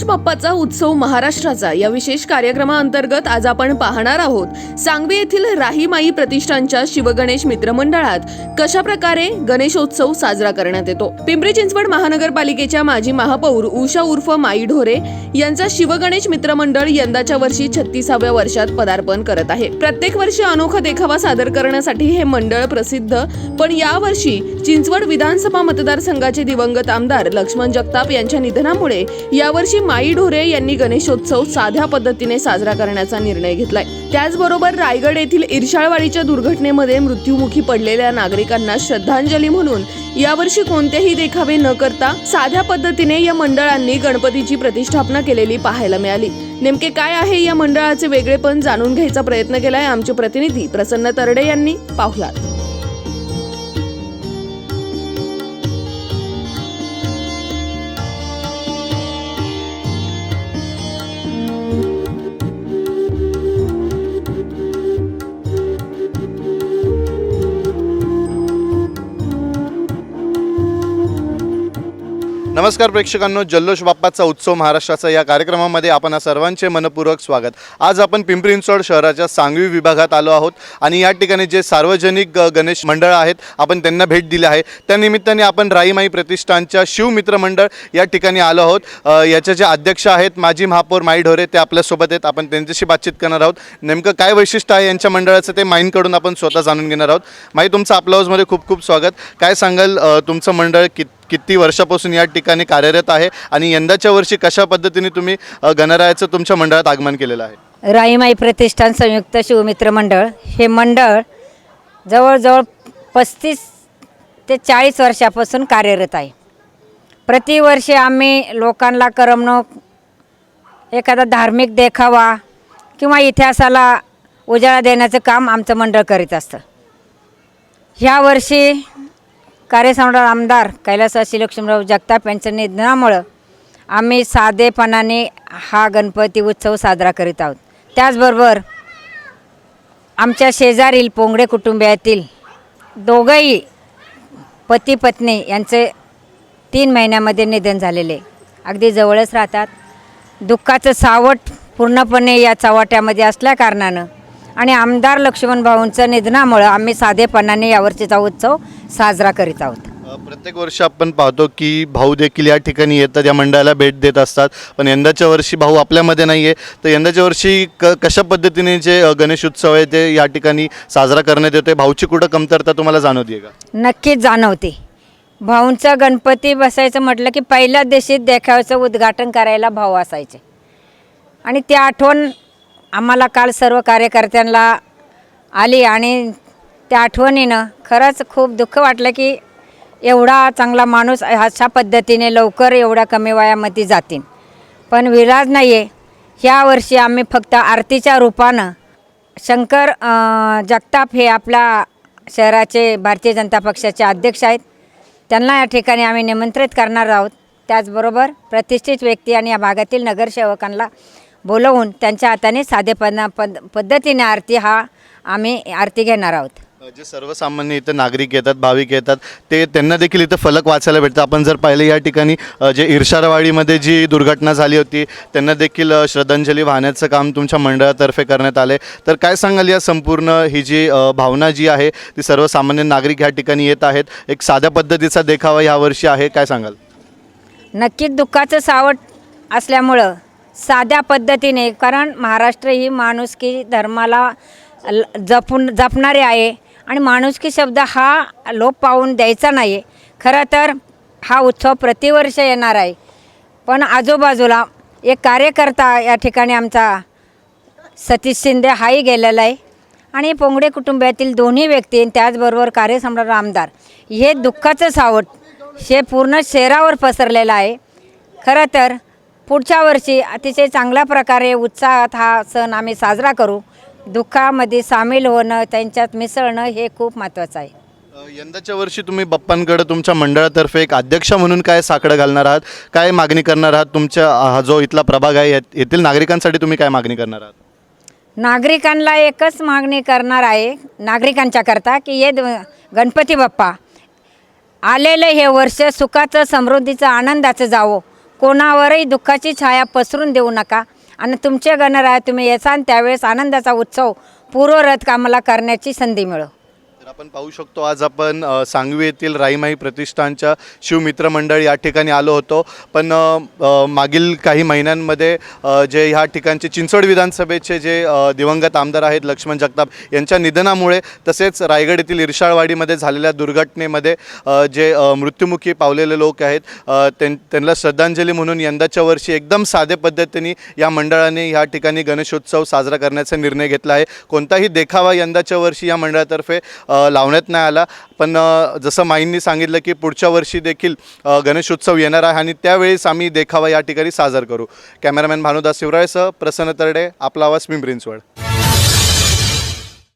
गणेश बाप्पाचा उत्सव महाराष्ट्राचा. या विशेष कार्यक्रमाअंतर्गत आज आपण पाहणार आहोत सांगवी येथील राहीमाई प्रतिष्ठानच्या शिवगणेश मित्रमंडळात कशा प्रकारे गणेशोत्सव साजरा करण्यात येतो? पिंपरी चिंचवड महानगरपालिकेच्या माजी महापौर उषा उर्फ माई ढोरे यांचा शिवगणेश मित्रमंडळ यंदाच्या वर्षी छत्तीसाव्या वर्षात पदार्पण करत आहे. प्रत्येक वर्षी अनोखा देखावा सादर करण्यासाठी हे मंडळ प्रसिद्ध पण यावर्षी चिंचवड विधानसभा मतदारसंघाचे दिवंगत आमदार लक्ष्मण जगताप यांच्या निधनामुळे यावर्षी माई ढोरे यांनी गणेशोत्सव साध्या पद्धतीने साजरा करण्याचा निर्णय घेतलाय. त्याचबरोबर रायगड येथील इरशाळवाडीच्या दुर्घटनेमध्ये मृत्युमुखी पडलेल्या नागरिकांना श्रद्धांजली म्हणून यावर्षी कोणतेही देखावे न करता साध्या पद्धतीने या मंडळांनी गणपतीची प्रतिष्ठापना केलेली पाहायला मिळाली. नेमके काय आहे या मंडळाचे वेगळेपण जाणून घ्यायचा प्रयत्न केलाय आमचे प्रतिनिधी प्रसन्न तरडे यांनी. पाहुयात. नमस्कार प्रेक्षकांनो जल्लोष बाप्पाचा उत्सव महाराष्ट्राचा या कार्यक्रमामध्ये आपण सर्वांचे मनपूर्वक स्वागत. आज आपण पिंपरी चिंचवड शहराच्या सांगवी विभागात आलो आहोत आणि या ठिकाणी जे सार्वजनिक गणेश मंडळ आहेत आपण त्यांना भेट दिली आहे. त्यानिमित्ताने आपण राईमाई प्रतिष्ठानच्या शिवमित्र मंडळ या ठिकाणी आलो आहोत. याच्या याचे जे अध्यक्ष आहेत माजी महापौर माई ढोरे ते आपल्यासोबत आहेत. आपण त्यांच्याशी बातचीत करणार आहोत. नेमकं काय वैशिष्ट्य आहे यांच्या मंडळाचं ते माईंकडून आपण स्वतः जाणून घेणार आहोत. माई तुमचं आपल्या हाऊसमध्ये खूप खूप स्वागत. काय सांगाल तुमचं मंडळ कित किती वर्षापासून या ठिकाणी कार्यरत आहे आणि यंदाच्या वर्षी कशा पद्धतीने तुम्ही गणरायाचं तुमच्या मंडळात आगमन केलेलं आहे? राईमाई प्रतिष्ठान संयुक्त शिवमित्र मंडळ. हे मंडळ जवळजवळ पस्तीस ते चाळीस वर्षापासून कार्यरत आहे. प्रतिवर्षी आम्ही लोकांना करमणूक एखादा धार्मिक देखावा किंवा इतिहासाला उजाळा देण्याचं काम आमचं मंडळ करीत असतं. ह्या वर्षी कार्यसम्राट आमदार कैलासाशी लक्ष्मीराव जगताप यांच्या निधनामुळं आम्ही साधेपणाने हा गणपती उत्सव साजरा करीत आहोत. त्याचबरोबर आमच्या शेजारील पोंगडे कुटुंबियातील दोघंही पती पत्नी यांचे तीन महिन्यामध्ये निधन झालेले. अगदी जवळच राहतात. दुःखाचं सावट पूर्णपणे या चव्हाट्यामध्ये असल्याकारणानं आणि आमदार लक्ष्मण भाऊंचं निधनामुळं आम्ही साधेपणाने यावर्षीचा उत्सव साजरा करीत आहोत. अ, प्रत्येक वर्षी आपण पाहतो की भाऊ देखील या ठिकाणी येतात या मंडळाला भेट देत असतात. पण यंदाच्या वर्षी भाऊ आपल्यामध्ये नाही आहे तर यंदाच्या वर्षी क कशा पद्धतीने जे अ, गणेश उत्सव आहे ते या ठिकाणी साजरा करण्यात येतोय? भाऊची कुठं कमतरता तुम्हाला जाणवते का? नक्कीच जाणवते. भाऊंचा गणपती बसायचं म्हटलं की पहिल्या दिवशी देखाव्याचं उद्घाटन करायला भाऊ असायचे. आणि ती आठवण आम्हाला काल सर्व कार्यकर्त्यांना आली आणि त्या आठवणीनं खरंच खूप दुःख वाटलं की एवढा चांगला माणूस अशा पद्धतीने लवकर एवढ्या कमी वयामध्ये जातील पण विराज नाही आहे ह्या वर्षी आम्ही फक्त आरतीच्या रूपानं शंकर जगताप हे आपल्या शहराचे भारतीय जनता पक्षाचे अध्यक्ष आहेत. त्यांना या ठिकाणी आम्ही निमंत्रित करणार आहोत. त्याचबरोबर प्रतिष्ठित व्यक्ती आणि या भागातील नगरसेवकांना बोलवून त्यांच्या हाताने साधेपणा पद पद्धतीने आरती हा आम्ही आरती घेणार आहोत. जे सर्वसामान्य इथं नागरिक येतात भाविक येतात ते त्यांना देखील इथं फलक वाचायला भेटतं. आपण जर पाहिलं या ठिकाणी जे इर्शारवाडीमध्ये जी दुर्घटना झाली होती त्यांना देखील श्रद्धांजली वाहण्याचं काम तुमच्या मंडळातर्फे करण्यात आले तर काय सांगाल या संपूर्ण ही जी भावना जी आहे ती सर्वसामान्य नागरिक ह्या ठिकाणी येत आहेत? एक साध्या पद्धतीचा देखावा यावर्षी आहे काय सांगाल? नक्कीच दुःखाचं सावट असल्यामुळं साध्या पद्धतीने कारण महाराष्ट्र ही माणुसकी धर्माला जपून जपणारे आहे. आणि माणुसकी शब्द हा लोप पाहून द्यायचा नाही आहे खरं तर हा उत्सव प्रतिवर्ष येणार आहे. पण आजूबाजूला एक कार्यकर्ता या ठिकाणी आमचा सतीश शिंदे हाही गेलेला आहे. आणि पोंगडे कुटुंबातील दोन्ही व्यक्ती आणि त्याचबरोबर कार्यसम्राट आमदार. हे दुःखाचं सावट हे पूर्ण शहरावर पसरलेलं आहे. खरं तर पुढच्या वर्षी अतिशय चांगल्या प्रकारे उत्साहात हा सण आम्ही साजरा करू. दुःखामध्ये सामील होणं त्यांच्यात मिसळणं हे खूप महत्त्वाचं आहे. यंदाच्या वर्षी तुम्ही बाप्पांकडे तुमच्या मंडळातर्फे एक अध्यक्ष म्हणून काय साकडं घालणार आहात? काय मागणी करणार आहात? तुमच्या हा जो इथला प्रभाग आहे यात- येथील नागरिकांसाठी तुम्ही काय मागणी करणार आहात? नागरिकांना एकच मागणी करणार आहे नागरिकांच्या करता की द- गणपती बाप्पा आलेलं हे वर्ष सुखाचं समृद्धीचं आनंदाचं जावो. कोणावरही दुःखाची छाया पसरून देऊ नका. आणि तुमचे गणराय तुम्ही येसान त्यावेळेस आनंदाचा उत्सव पूर्वरथ कामाला करण्याची संधी मिळो. तर आपण पाहू शकतो आज आपण सांगवी येथील राईमाई प्रतिष्ठानच्या शिवमित्र मंडळ या ठिकाणी आलो होतो. पण मागील काही महिन्यांमध्ये जे ह्या ठिकाणचे चिंचवड विधानसभेचे जे दिवंगत आमदार आहेत लक्ष्मण जगताप यांच्या निधनामुळे तसेच रायगड येथील इरशाळवाडीमध्ये झालेल्या दुर्घटनेमध्ये जे मृत्युमुखी पावलेले लोक आहेत त्यां त्यांना श्रद्धांजली म्हणून यंदाच्या वर्षी एकदम साधे पद्धतीने या मंडळाने ह्या ठिकाणी गणेशोत्सव साजरा करण्याचा निर्णय घेतला आहे. कोणताही देखावा यंदाच्या वर्षी या मंडळातर्फे लावण्यात नाही आला. पण जसं माईंनी सांगितलं की पुढच्या वर्षी देखील गणेशोत्सव येणार आहे आणि त्यावेळेस आम्ही देखावा या ठिकाणी साजर करू. कॅमेरामॅन भानुदास शिवरायसह प्रसन्न तरडे आपला आवाज पिंपरींचवड